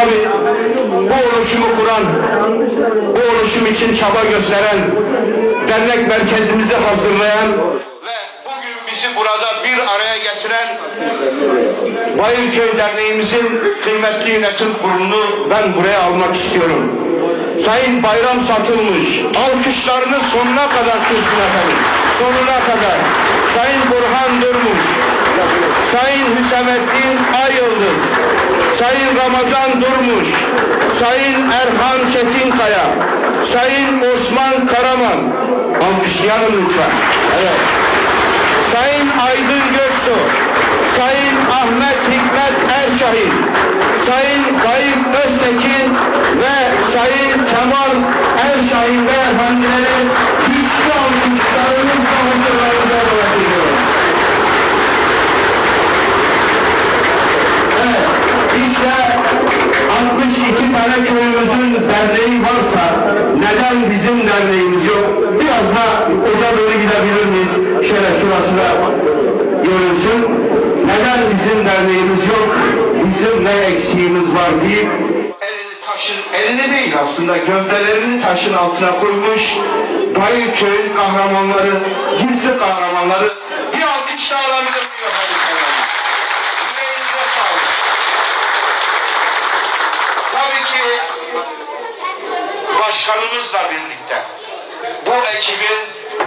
Abi bu oluşumu kuran, bu oluşum için çaba gösteren, dernek merkezimizi hazırlayan ve bugün bizi burada bir araya getiren Bayırköy Derneğimizin kıymetli yönetim kurulunu ben buraya almak istiyorum. Sayın Bayram Satılmış, alkışlarınız sonuna kadar sürsün efendim. Sonuna kadar. Sayın Burhan Durmuş, Sayın Hüsamettin Ayıldız, Sayın Ramazan Durmuş, Sayın Erhan Çetinkaya, Sayın Osman Karaman. Alkışlayalım lütfen. Evet. Sayın Aydın Göksu, Sayın Ahmet Hikmet Erşahin, Sayın Kayıp Öztekin ve Sayın Kemal Erşahin beyefendileri güçlü alkışlarınızla huzurlarınıza davet ediyorum. Evet, işte 62 tane köyümüzün derneği varsa neden bizim derneğimiz yok? Biraz da oca doğru gidebilir miyiz? Şöyle şurası da görünsün. Neden bizim derneğimiz yok? Bizim ne eksiğimiz var elini taşın, elini değil aslında gövdelerini taşın altına koymuş Bayırköy'ün kahramanları, gizli kahramanları bir alkış da alabilir miyim efendim? Yüreğinize sağlık. Tabii ki başkanımızla birlikte bu ekibin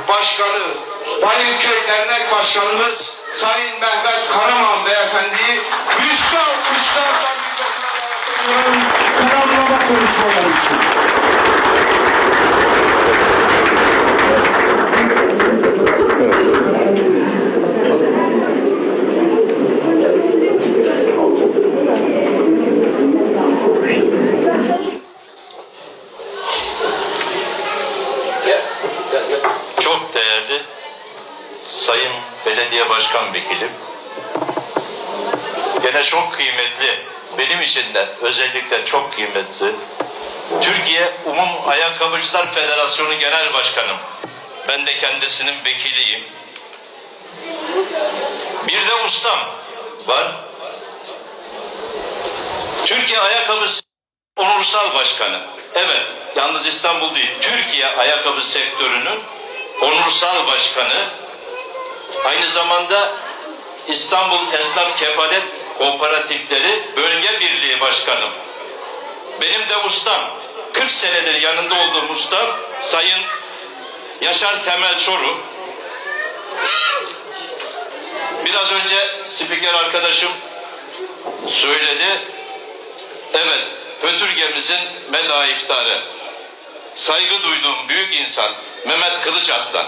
başkanı Bayırköy Dernek Başkanımız Sayın Mehmet Karaman Beyefendi'yi güçlü alkışlarla mikrofona selamlama konuşmaları için. Başkan Vekilim, gene çok kıymetli, benim için de özellikle çok kıymetli, Türkiye Umum Ayakkabıcılar Federasyonu Genel Başkanım, ben de kendisinin vekiliyim. Bir de ustam var. Türkiye Ayakkabı Onursal Başkanı. Evet, yalnız İstanbul değil, Türkiye ayakkabı sektörünün onursal başkanı. Aynı zamanda İstanbul Esnaf Kefalet Kooperatifleri Bölge Birliği Başkanım. Benim de ustam, 40 senedir yanında olduğum ustam Sayın Yaşar Temel Çoru. Biraz önce spiker arkadaşım söyledi. Evet, Fötürge'mizin meda iftarı. Saygı duyduğum büyük insan Mehmet Kılıç Aslan.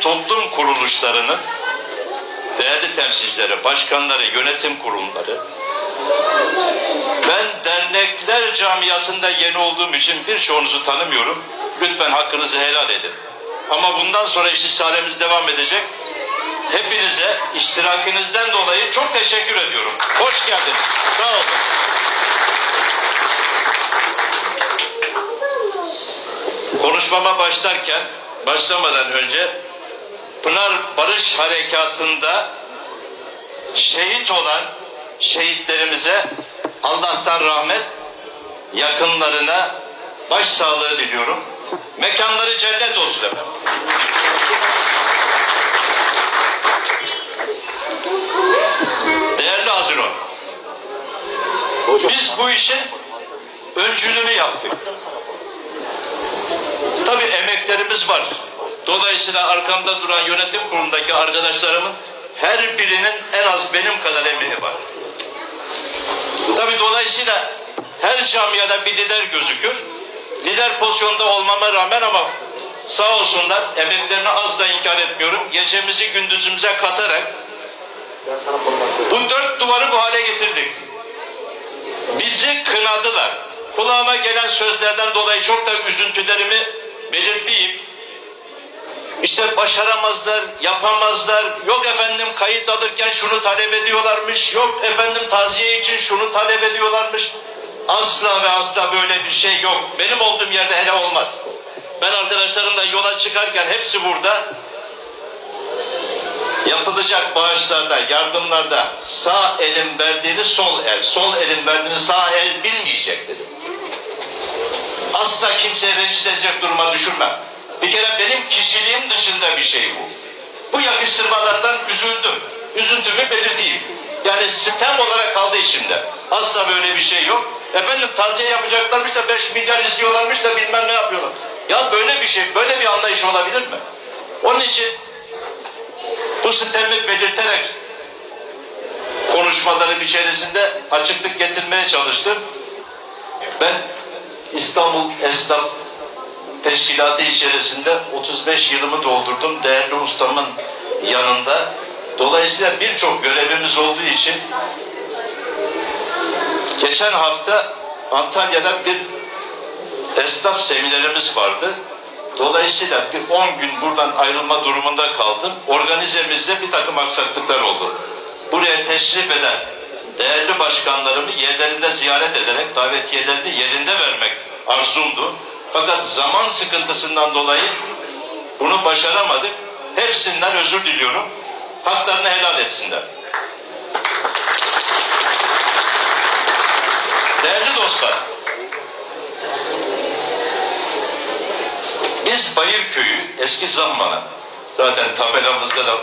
Toplum kuruluşlarının değerli temsilcileri, başkanları, yönetim kurumları, ben dernekler camiasında yeni olduğum için birçoğunuzu tanımıyorum. Lütfen hakkınızı helal edin. Ama bundan sonra istişaremiz devam edecek. Hepinize iştirakinizden dolayı çok teşekkür ediyorum. Hoş geldiniz. Sağ olun. Konuşmama başlarken, başlamadan önce Pınar Barış Harekatı'nda şehit olan şehitlerimize Allah'tan rahmet, yakınlarına başsağlığı diliyorum. Mekanları cennet olsun efendim. Değerli Hazino, biz bu işin öncülüğünü yaptık. Tabii emeklerimiz var. Dolayısıyla arkamda duran yönetim kurulundaki arkadaşlarımın her birinin en az benim kadar emeği var. Tabii dolayısıyla her camiada bir lider gözükür. Lider pozisyonda olmama rağmen ama sağ olsunlar emeklerini asla inkar etmiyorum. Gecemizi gündüzümüze katarak bu dört duvarı bu hale getirdik. Bizi kınadılar. Kulağıma gelen sözlerden dolayı çok da üzüntülerimi belirteyim. İşte başaramazlar, yapamazlar. Yok efendim kayıt alırken şunu talep ediyorlarmış. Yok efendim taziye için şunu talep ediyorlarmış. Asla ve asla böyle bir şey yok. Benim olduğum yerde hele olmaz. Ben arkadaşlarımla yola çıkarken hepsi burada. yapılacak bağışlarda, yardımlarda sağ elin verdiğini sol el, sol elin verdiğini sağ el bilmeyecek dedim. Asla kimseye rencide edecek duruma düşürmem. Kişiliğim dışında bir şey bu. Bu yakıştırmalardan üzüldüm. Üzüntümü belirteyim. Yani sistem olarak kaldı içimde. Asla böyle bir şey yok. Efendim taziye yapacaklarmış da 5 milyar istiyorlarmış da bilmem ne yapıyorlar. Ya böyle bir şey, böyle bir anlayış olabilir mi? Onun için bu sistemi belirterek konuşmalarım içerisinde açıklık getirmeye çalıştım. Ben İstanbul Esnaf Teşkilatı içerisinde 35 yılımı doldurdum değerli ustamın yanında. Dolayısıyla birçok görevimiz olduğu için geçen hafta Antalya'da bir esnaf seminerimiz vardı. Dolayısıyla bir 10 gün buradan ayrılma durumunda kaldım. Organizemizde bir takım aksaklıklar oldu. Buraya teşrif eden değerli başkanlarımı yerlerinde ziyaret ederek davetiyelerini yerinde vermek arzumdu. Fakat zaman sıkıntısından dolayı bunu başaramadık. Hepsinden özür diliyorum. Haklarını helal etsinler. Değerli dostlar, Biz Bayırköy'ü eski Zamman'a zaten tabelamızda da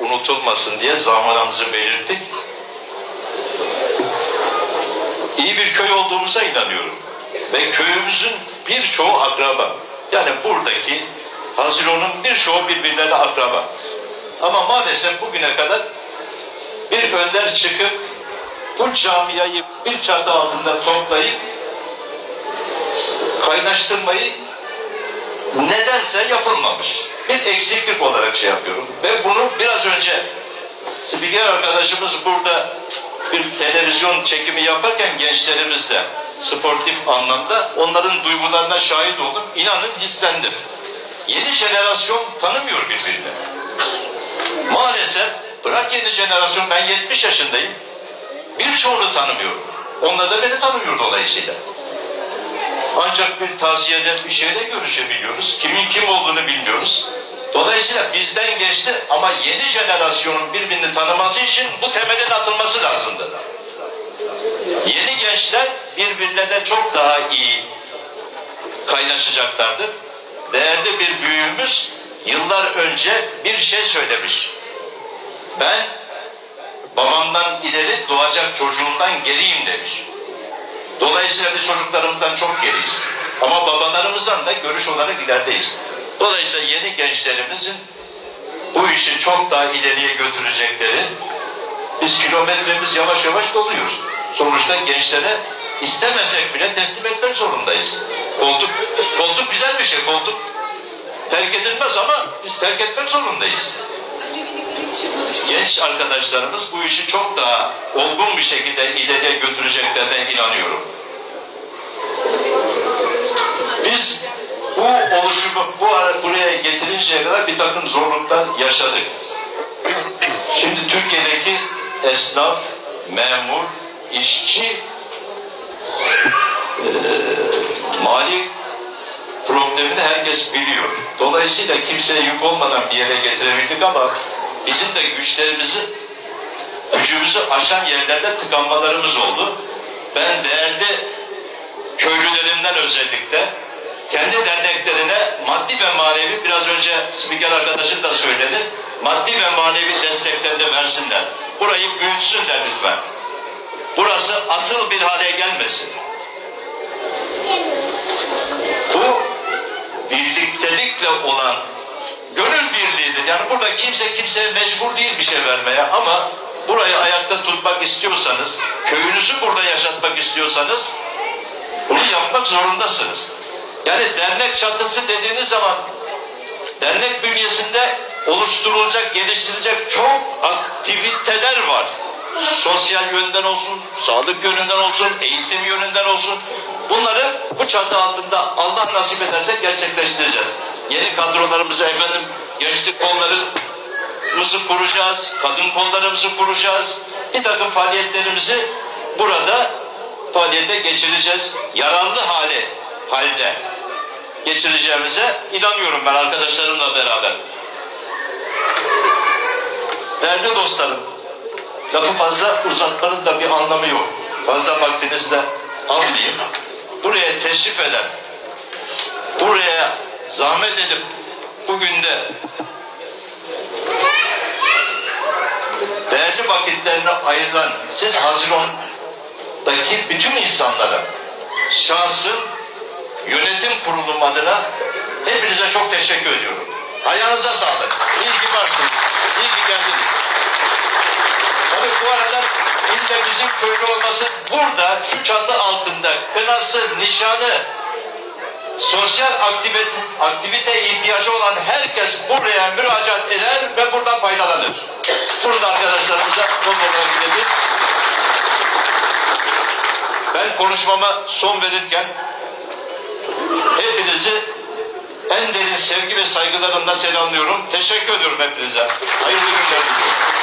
unutulmasın diye zamanımızı belirttik. İyi bir köy olduğumuza inanıyorum. Ve köyümüzün birçoğu akraba. Yani buradaki Haziro'nun birçoğu birbirlerine akraba. Ama maalesef bugüne kadar bir önder çıkıp bu camiayı bir çatı altında toplayıp kaynaştırmayı nedense yapılmamış. Bir eksiklik olarak şey yapıyorum. Ve bunu biraz önce spiker arkadaşımız burada bir televizyon çekimi yaparken gençlerimizle sportif anlamda onların duygularına şahit oldum. İnanın hislendim. Yeni jenerasyon tanımıyor birbirini. Maalesef bırak yeni jenerasyon ben 70 yaşındayım. Birçoğunu tanımıyorum. Onlar da beni tanımıyor dolayısıyla. Ancak bir taziyede bir şeyle görüşebiliyoruz. Kimin kim olduğunu bilmiyoruz. Dolayısıyla bizden geçti ama yeni jenerasyonun birbirini tanıması için bu temelin atılması lazımdı. Yeni gençler birbirlerine çok daha iyi kaynaşacaklardır. Değerli bir büyüğümüz yıllar önce bir şey söylemiş. Ben babamdan ileri doğacak çocuğumdan geriyim demiş. Dolayısıyla biz çocuklarımızdan çok geriyiz. Ama babalarımızdan da görüş olarak ilerideyiz. Dolayısıyla yeni gençlerimizin bu işi çok daha ileriye götürecekleri biz kilometremiz yavaş yavaş doluyor. Sonuçta gençlere istemesek bile teslim etmek zorundayız. Koltuk, koltuk güzel bir şey. Koltuk terk edilmez ama biz terk etmek zorundayız. Genç arkadaşlarımız bu işi çok daha olgun bir şekilde ileriye götüreceklerine inanıyorum. Biz bu oluşumu bu buraya getirinceye kadar bir takım zorluklar yaşadık. Şimdi Türkiye'deki esnaf, memur, işçi eee, mali problemini herkes biliyor. Dolayısıyla kimseye yük olmadan bir yere getirebildik ama bizim de güçlerimizi gücümüzü aşan yerlerde tıkanmalarımız oldu. Ben değerli köylülerimden özellikle kendi derneklerine maddi ve manevi biraz önce spiker arkadaşım da söyledi maddi ve manevi desteklerini versinler. Burayı büyütsünler lütfen. Burası atıl bir hale gelmesin. Bu birliktelikle olan gönül birliğidir. Yani burada kimse kimseye mecbur değil bir şey vermeye ama burayı ayakta tutmak istiyorsanız, köyünüzü burada yaşatmak istiyorsanız bunu yapmak zorundasınız. Yani dernek çatısı dediğiniz zaman dernek bünyesinde oluşturulacak, geliştirilecek çok aktiviteler var. Sosyal yönden olsun, sağlık yönünden olsun, eğitim yönünden olsun. Bunları bu çatı altında Allah nasip ederse gerçekleştireceğiz. Yeni kadrolarımızı efendim gençlik kollarımızı kuracağız, kadın kollarımızı kuracağız. Bir takım faaliyetlerimizi burada faaliyete geçireceğiz. Yararlı hale halde geçireceğimize inanıyorum ben arkadaşlarımla beraber. Değerli dostlarım, lafı fazla uzatmanın da bir anlamı yok. Fazla vaktinizi de almayayım. Buraya teşrif eden, buraya zahmet edip bugün de değerli vakitlerini ayıran siz Haziran'daki bütün insanlara şahsım yönetim kurulum adına hepinize çok teşekkür ediyorum. Ayağınıza sağlık. İyi ki varsınız. İyi ki geldiniz. Tabii bu arada ille bizim köylü olması burada şu çatı altında kınası, nişanı, sosyal aktivite, aktivite ihtiyacı olan herkes buraya müracaat eder ve buradan faydalanır. Burada arkadaşlarımıza not olarak gidelim. Ben konuşmama son verirken hepinizi en derin sevgi ve saygılarımla selamlıyorum. Teşekkür ediyorum hepinize. Hayırlı günler diliyorum.